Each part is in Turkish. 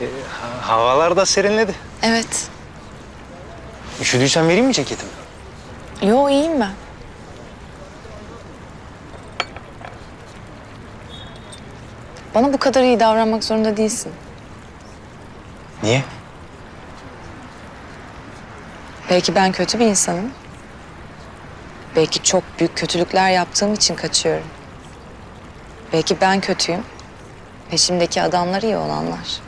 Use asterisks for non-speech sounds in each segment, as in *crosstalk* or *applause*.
E, ha- havalar da serinledi. Evet. Üşüdüysen vereyim mi ceketimi? Yo iyiyim ben. Bana bu kadar iyi davranmak zorunda değilsin. Niye? Belki ben kötü bir insanım. Belki çok büyük kötülükler yaptığım için kaçıyorum. Belki ben kötüyüm. Peşimdeki adamlar iyi olanlar.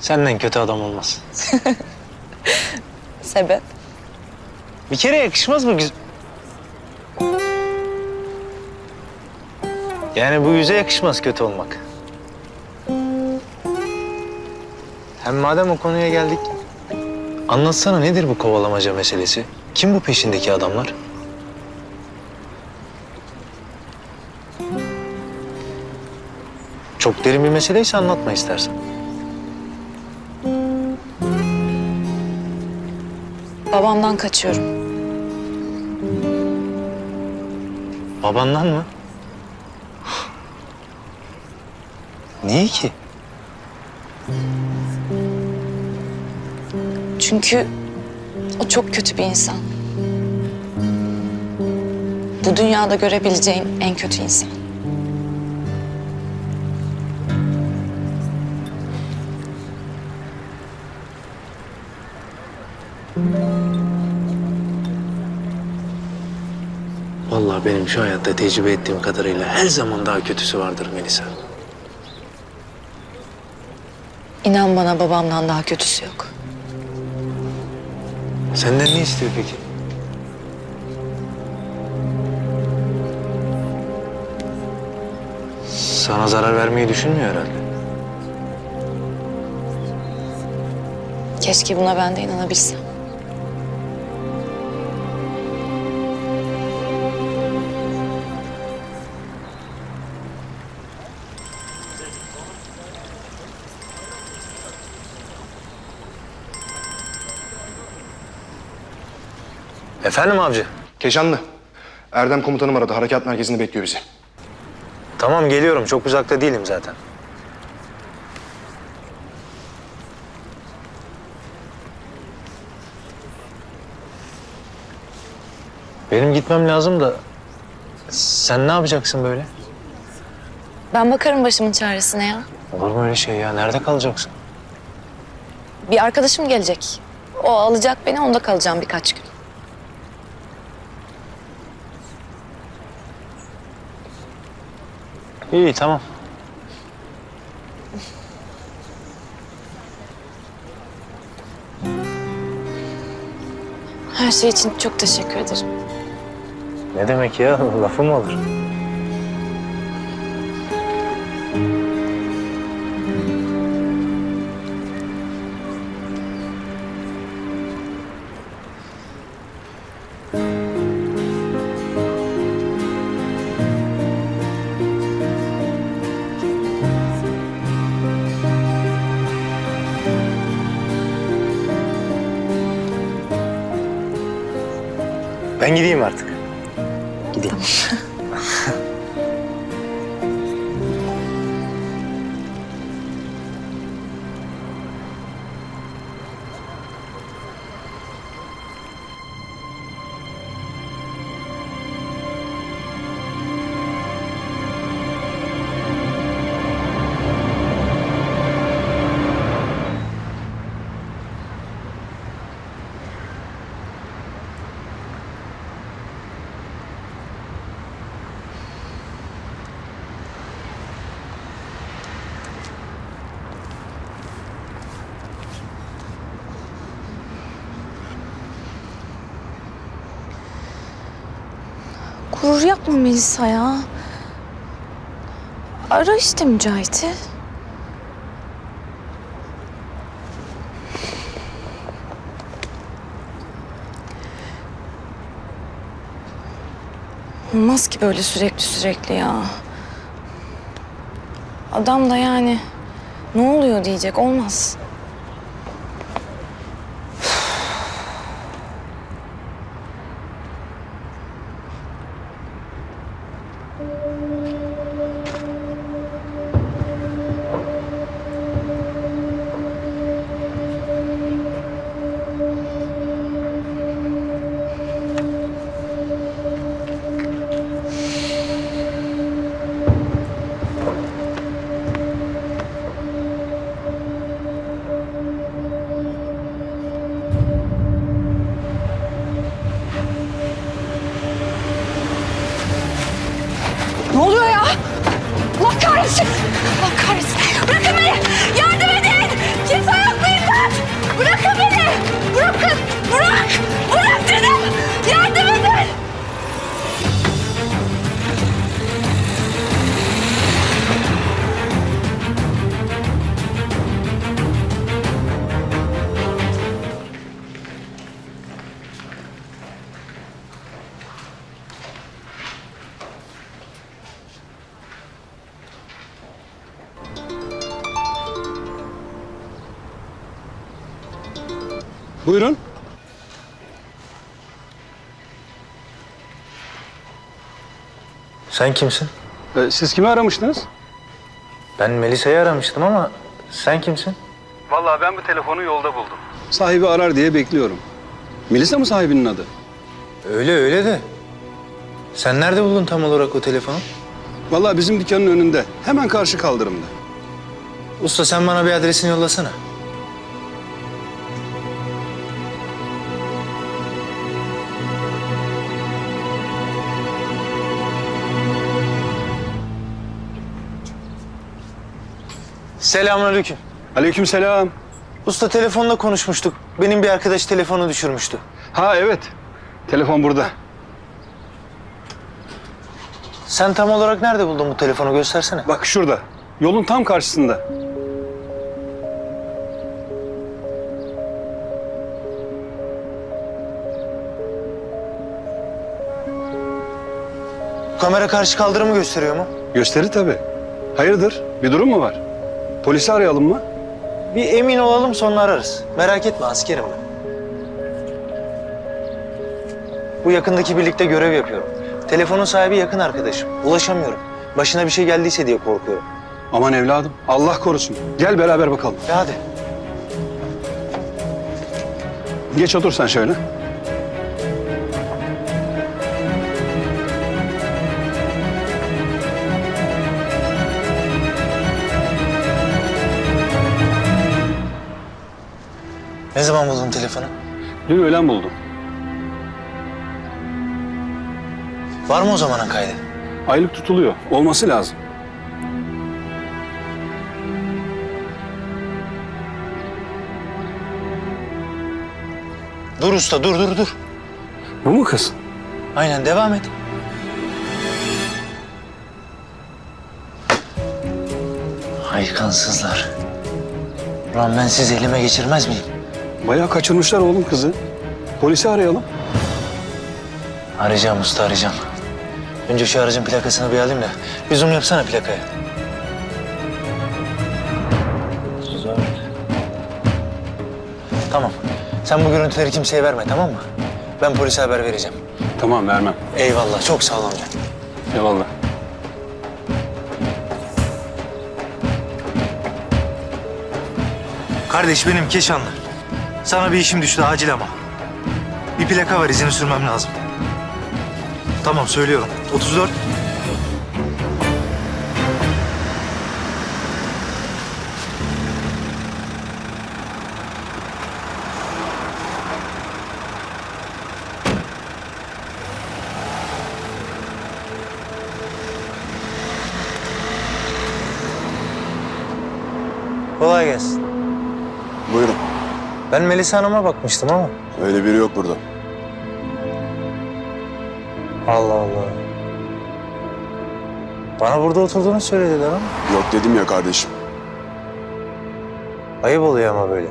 Senden kötü adam olmaz. *laughs* Sebep? Bir kere yakışmaz mı? güz- Yani bu yüze yakışmaz kötü olmak. Hem madem o konuya geldik, anlatsana nedir bu kovalamaca meselesi? Kim bu peşindeki adamlar? Çok derin bir meseleyse anlatma istersen. Babamdan kaçıyorum. Babandan mı? Niye ki? Çünkü o çok kötü bir insan. Bu dünyada görebileceğin en kötü insan. Vallahi benim şu hayatta tecrübe ettiğim kadarıyla her zaman daha kötüsü vardır Melisa. İnan bana babamdan daha kötüsü yok. Senden ne istiyor peki? Sana zarar vermeyi düşünmüyor herhalde. Keşke buna ben de inanabilsem. Efendim avcı? Keşanlı. Erdem komutanım aradı. Harekat merkezinde bekliyor bizi. Tamam geliyorum. Çok uzakta değilim zaten. Benim gitmem lazım da sen ne yapacaksın böyle? Ben bakarım başımın çaresine ya. Olur mu öyle şey ya? Nerede kalacaksın? Bir arkadaşım gelecek. O alacak beni, onda kalacağım birkaç gün. İyi tamam. Her şey için çok teşekkür ederim. Ne demek ya? *laughs* Lafı mı olur? Gurur yapma Melisa ya. Ara işte Mücahit'i. Olmaz ki böyle sürekli sürekli ya. Adam da yani ne oluyor diyecek olmaz. Sen kimsin? Ee, siz kimi aramıştınız? Ben Melisa'yı aramıştım ama sen kimsin? Vallahi ben bu telefonu yolda buldum. Sahibi arar diye bekliyorum. Melisa mı sahibinin adı? Öyle öyle de. Sen nerede buldun tam olarak o telefonu? Vallahi bizim dükkanın önünde. Hemen karşı kaldırımda. Usta sen bana bir adresini yollasana. Selamünaleyküm. Aleykümselam. Usta telefonla konuşmuştuk. Benim bir arkadaş telefonu düşürmüştü. Ha evet. Telefon burada. Sen tam olarak nerede buldun bu telefonu göstersene. Bak şurada. Yolun tam karşısında. Kamera karşı kaldırımı gösteriyor mu? Gösteri tabii. Hayırdır? Bir durum mu var? Polisi arayalım mı? Bir emin olalım sonra ararız. Merak etme askerim ben. Bu yakındaki birlikte görev yapıyorum. Telefonun sahibi yakın arkadaşım. Ulaşamıyorum. Başına bir şey geldiyse diye korkuyorum. Aman evladım. Allah korusun. Gel beraber bakalım. Ya hadi. Geç otur sen şöyle. Ne zaman buldun telefonu? Dün öğlen buldum. Var mı o zamanın kaydı? Aylık tutuluyor. Olması lazım. Dur usta dur dur dur. Bu mu kız? Aynen devam et. Haykansızlar. Ulan ben sizi elime geçirmez miyim? Bayağı kaçırmışlar oğlum kızı. Polisi arayalım. Arayacağım usta arayacağım. Önce şu aracın plakasını bir alayım da. Bir zoom yapsana plakaya. Zor. Tamam. Sen bu görüntüleri kimseye verme tamam mı? Ben polise haber vereceğim. Tamam vermem. Eyvallah çok sağ ol amca. Eyvallah. Kardeş benim Keşanlı. Sana bir işim düştü acil ama. Bir plaka var izini sürmem lazım. Tamam söylüyorum. 34. Ben Melisa Hanım'a bakmıştım ama. Öyle biri yok burada. Allah Allah. Bana burada oturduğunu söylediler ama. Yok dedim ya kardeşim. Ayıp oluyor ama böyle.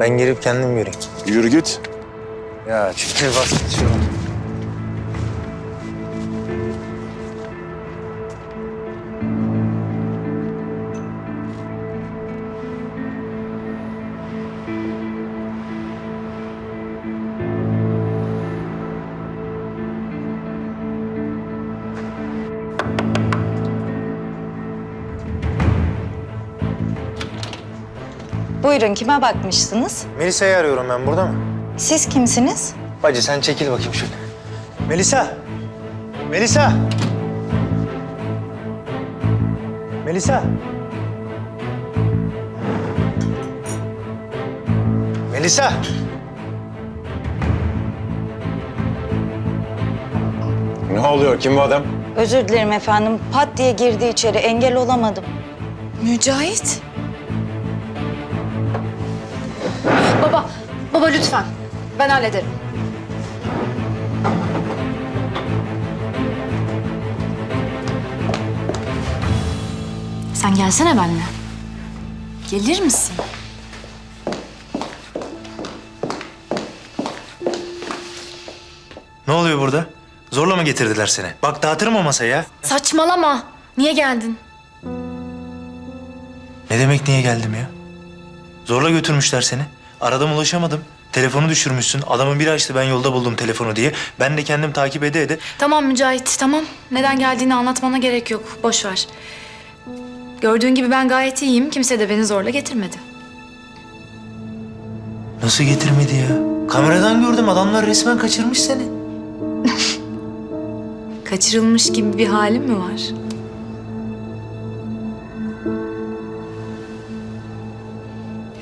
Ben gelip kendim göreyim. Yürü git. Ya çekil bas Buyurun kime bakmıştınız? Melisa'yı arıyorum ben burada mı? Siz kimsiniz? Bacı sen çekil bakayım şöyle. Melisa! Melisa! Melisa! Melisa! Ne oluyor? Kim bu adam? Özür dilerim efendim. Pat diye girdi içeri. Engel olamadım. Mücahit. Baba lütfen. Ben hallederim. Sen gelsene benimle. Gelir misin? Ne oluyor burada? Zorla mı getirdiler seni? Bak dağıtırım o masayı ya. Saçmalama. Niye geldin? Ne demek niye geldim ya? Zorla götürmüşler seni. Aradım ulaşamadım. Telefonu düşürmüşsün. Adamın biri açtı ben yolda buldum telefonu diye. Ben de kendim takip ede ede. Tamam Mücahit tamam. Neden geldiğini anlatmana gerek yok. Boş ver. Gördüğün gibi ben gayet iyiyim. Kimse de beni zorla getirmedi. Nasıl getirmedi ya? Kameradan gördüm adamlar resmen kaçırmış seni. *laughs* Kaçırılmış gibi bir halim mi var?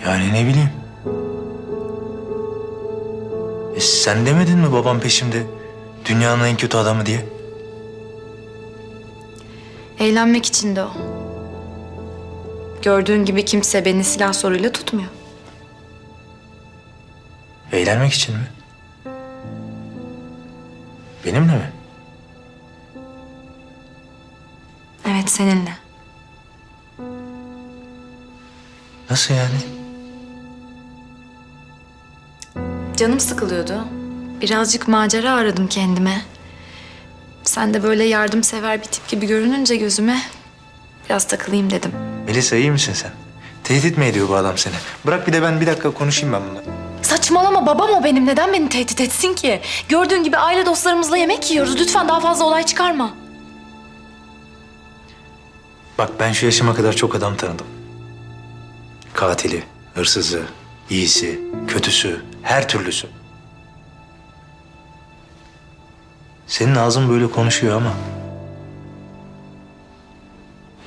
Yani ne bileyim. E sen demedin mi babam peşimde? Dünyanın en kötü adamı diye. Eğlenmek için de o. Gördüğün gibi kimse beni silah soruyla tutmuyor. Eğlenmek için mi? Benimle mi? Evet seninle. Nasıl yani? Canım sıkılıyordu. Birazcık macera aradım kendime. Sen de böyle yardımsever bir tip gibi görününce gözüme biraz takılayım dedim. Melisa iyi misin sen? Tehdit mi ediyor bu adam seni? Bırak bir de ben bir dakika konuşayım ben bununla. Saçmalama babam o benim. Neden beni tehdit etsin ki? Gördüğün gibi aile dostlarımızla yemek yiyoruz. Lütfen daha fazla olay çıkarma. Bak ben şu yaşıma kadar çok adam tanıdım. Katili, hırsızı, iyisi, kötüsü, her türlüsü. Senin ağzın böyle konuşuyor ama...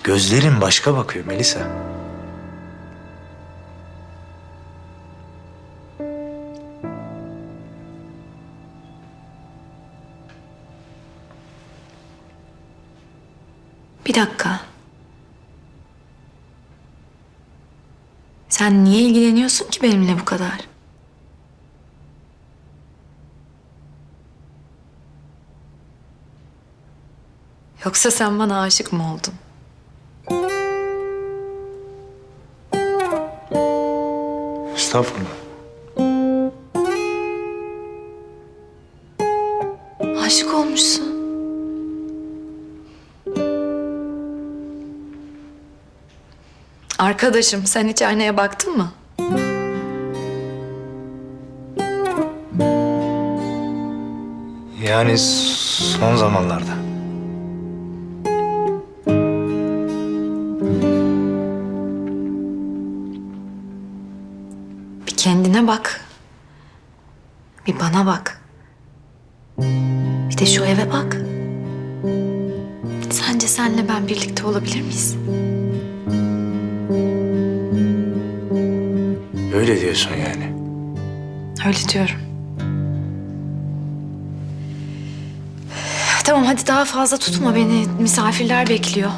Gözlerin başka bakıyor Melisa. Sen niye ilgileniyorsun ki benimle bu kadar? Yoksa sen bana aşık mı oldun? Estağfurullah. Aşık olmuşsun. Arkadaşım sen hiç aynaya baktın mı? Yani son zamanlarda. Bir kendine bak. Bir bana bak. Bir de şu eve bak. Sence senle ben birlikte olabilir miyiz? Diyorsun yani. Öyle diyorum. Tamam hadi daha fazla tutma beni. Misafirler bekliyor.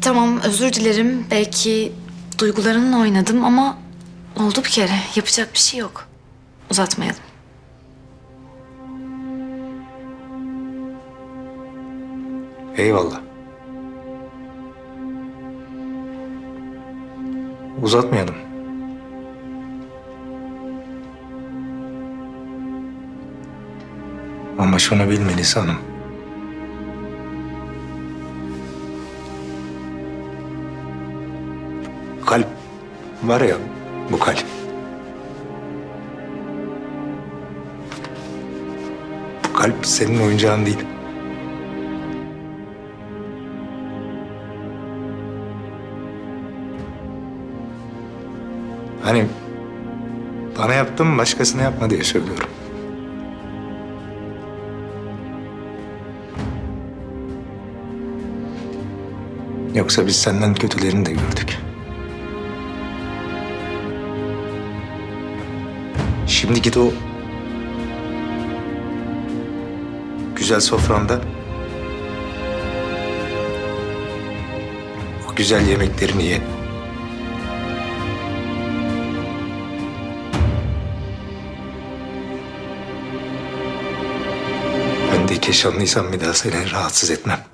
Tamam özür dilerim. Belki duygularınla oynadım ama oldu bir kere. Yapacak bir şey yok. Uzatmayalım. Eyvallah. Uzatmayalım. Ama şunu bilmelisin hanım. Kalp var ya bu kalp. Bu kalp senin oyuncağın değil. Hani bana yaptın başkasına yapma diye söylüyorum. Yoksa biz senden kötülerini de gördük. Şimdi git o güzel sofranda o güzel yemeklerini ye. Ben de keşanlıysam bir daha seni rahatsız etmem.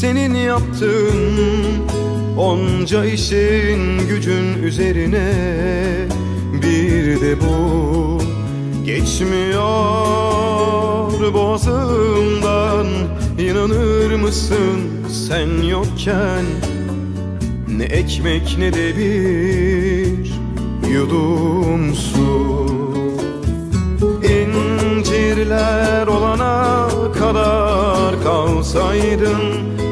senin yaptığın Onca işin gücün üzerine. Bir de bu geçmiyor boğazımdan. İnanır mısın sen yokken? Ne ekmek ne de bir yudum su. İncirler olana kadar kalsaydın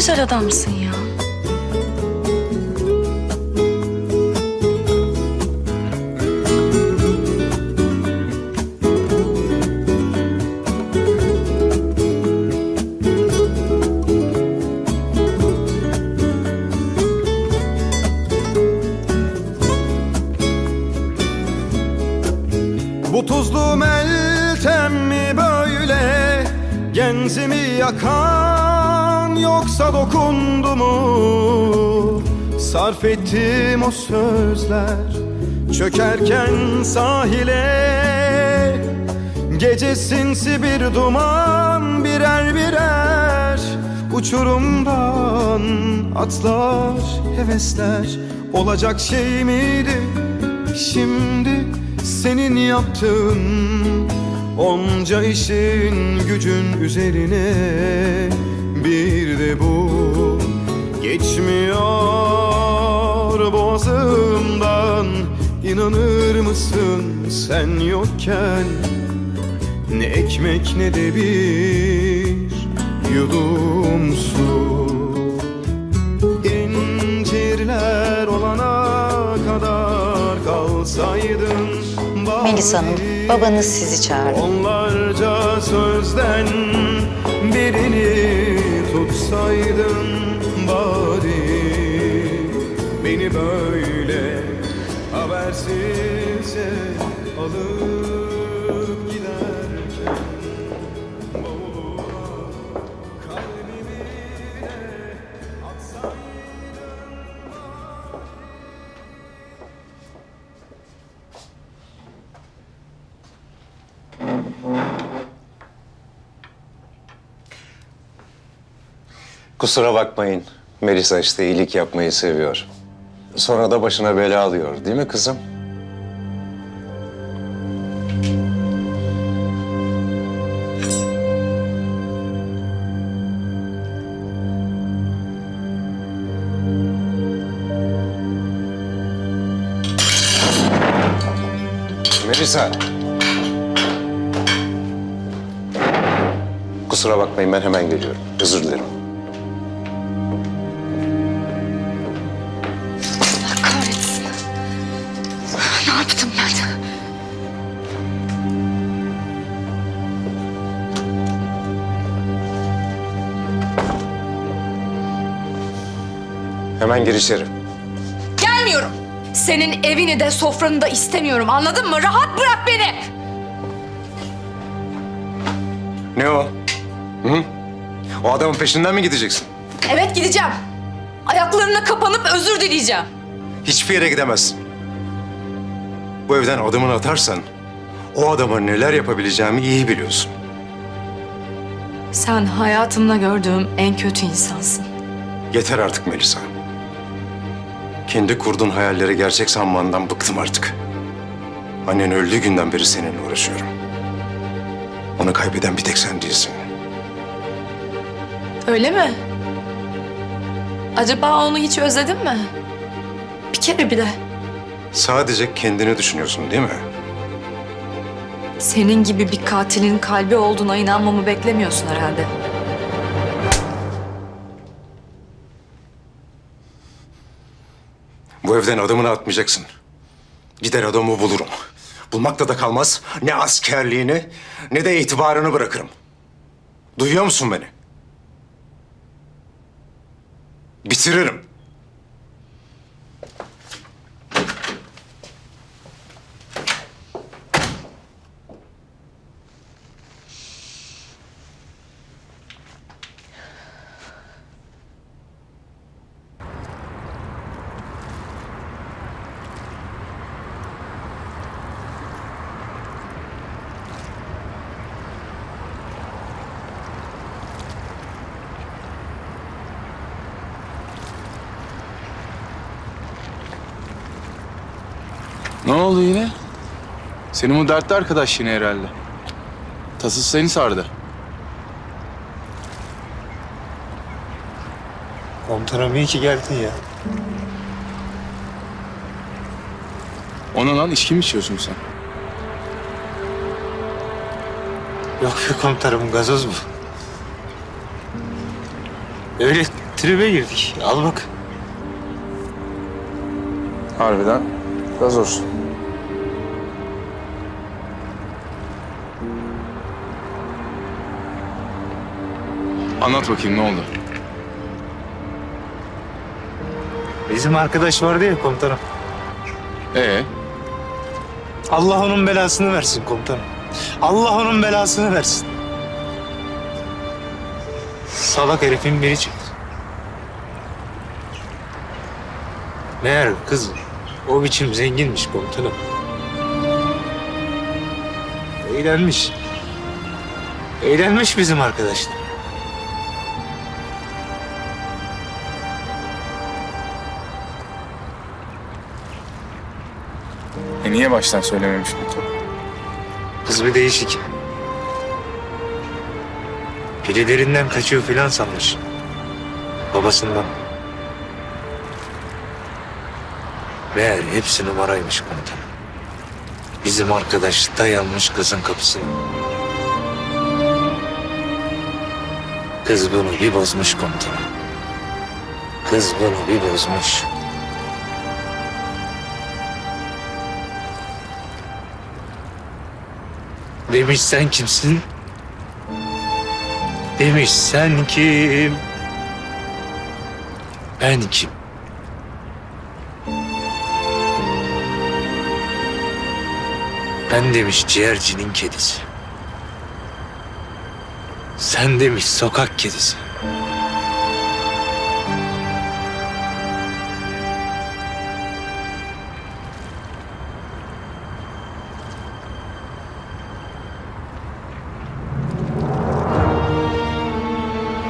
güzel adamsın ya. Bu tuzlu meltem mi böyle Genzimi yakan yoksa dokundu mu? Sarf ettim o sözler Çökerken sahile. Gece sinsi bir duman birer birer. Uçurumdan atlar hevesler. Olacak şey miydi şimdi senin yaptığın? Onca işin gücün üzerine Bir de bu geçmiyor boğazımdan. İnanır mısın sen yokken? Ne ekmek ne de bir yudum su. İncirler olana kadar kalsaydın Melisa Hanım, babanız sizi çağırdı. Onlarca sözden birini tutsaydın bari Beni böyle Kusura bakmayın. Melisa işte iyilik yapmayı seviyor. Sonra da başına bela alıyor değil mi kızım? Melisa. Kusura bakmayın ben hemen geliyorum. Özür dilerim. Hemen gir içeri. Gelmiyorum. Senin evini de sofranı da istemiyorum anladın mı? Rahat bırak beni. Ne o? Hı? O adamın peşinden mi gideceksin? Evet gideceğim. Ayaklarına kapanıp özür dileyeceğim. Hiçbir yere gidemezsin. Bu evden adımını atarsan o adama neler yapabileceğimi iyi biliyorsun. Sen hayatımda gördüğüm en kötü insansın. Yeter artık Melisa. Kendi kurduğun hayalleri gerçek sanmandan bıktım artık. Annen öldüğü günden beri seninle uğraşıyorum. Onu kaybeden bir tek sen değilsin. Öyle mi? Acaba onu hiç özledin mi? Bir kere bile. Sadece kendini düşünüyorsun değil mi? Senin gibi bir katilin kalbi olduğuna inanmamı beklemiyorsun herhalde. Bu evden adımını atmayacaksın. Gider adamı bulurum. Bulmakta da kalmaz. Ne askerliğini ne de itibarını bırakırım. Duyuyor musun beni? Bitiririm. Ne oldu yine? Senin bu dertli arkadaş yine herhalde. Tasız seni sardı. Komutanım iyi ki geldin ya. Ona lan içki mi içiyorsun sen? Yok be komutanım gazoz bu. Öyle tribe girdik. Al bak. Harbiden gazoz. Anlat bakayım ne oldu? Bizim arkadaş vardı ya komutanım. Ee, Allah onun belasını versin komutanım. Allah onun belasını versin. Salak herifin biri çıktı. Meğer kız o biçim zenginmiş komutanım. Eğlenmiş. Eğlenmiş bizim arkadaşlar. e niye baştan söylememiş peki? Kız bir değişik. Birilerinden kaçıyor filan sanmış. Babasından. Meğer hepsi numaraymış komutanım. Bizim arkadaş dayanmış kızın kapısına. Kız bunu bir bozmuş komutanım. Kız bunu bir bozmuş. Demiş sen kimsin? Demiş sen kim? Ben kim? Ben demiş ciğercinin kedisi. Sen demiş sokak kedisi.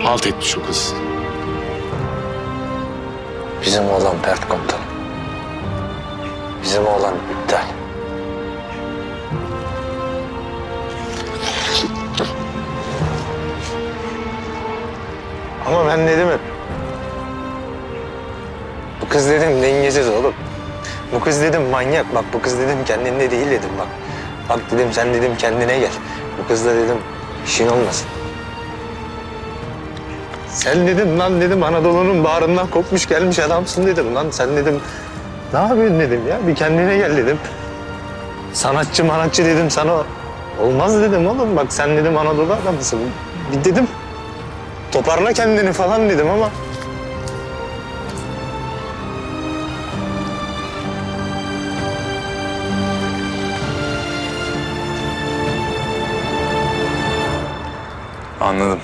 Halt etmiş o kız. Bizim oğlan pert komutanım. Bizim oğlan iptal. Ama ben dedim hep. Bu kız dedim dengesiz oğlum. Bu kız dedim manyak. Bak bu kız dedim kendinde değil dedim bak. Bak dedim sen dedim kendine gel. Bu kızla dedim işin olmasın. Sen dedim lan dedim Anadolu'nun bağrından kopmuş gelmiş adamsın dedim lan. Sen dedim ne yapıyorsun dedim ya bir kendine gel dedim. Sanatçı manatçı dedim sana olmaz dedim oğlum bak sen dedim Anadolu adamısın. Bir dedim toparla kendini falan dedim ama Anladım.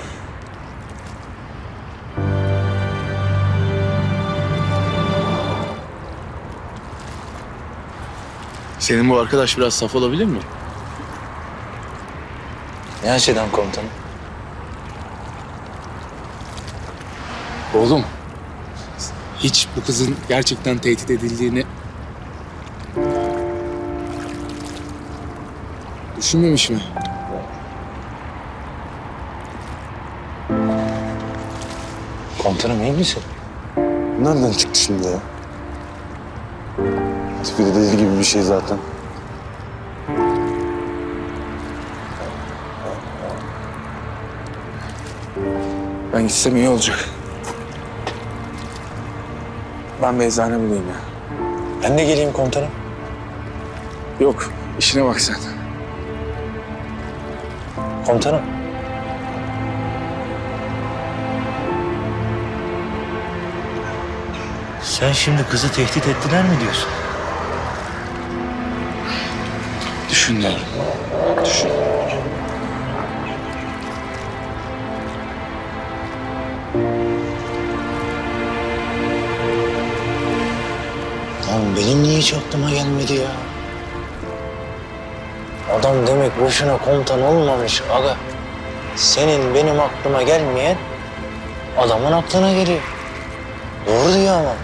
Senin bu arkadaş biraz saf olabilir mi? ne açıdan komutanım? Oğlum, hiç bu kızın gerçekten tehdit edildiğini düşünmemiş mi? Komutanım iyi misin? Nereden çıktı şimdi ya? Tipi de deli gibi bir şey zaten. Ben gitsem iyi olacak. Ben bir eczane bulayım ya. Ben de geleyim komutanım. Yok, işine bak sen. Komutanım. Sen şimdi kızı tehdit ettiler mi diyorsun? Düşün diyorum. Düşün. Benim niye hiç aklıma gelmedi ya? Adam demek boşuna komutan olmamış aga. Senin benim aklıma gelmeyen adamın aklına geliyor. Doğru diyor ama.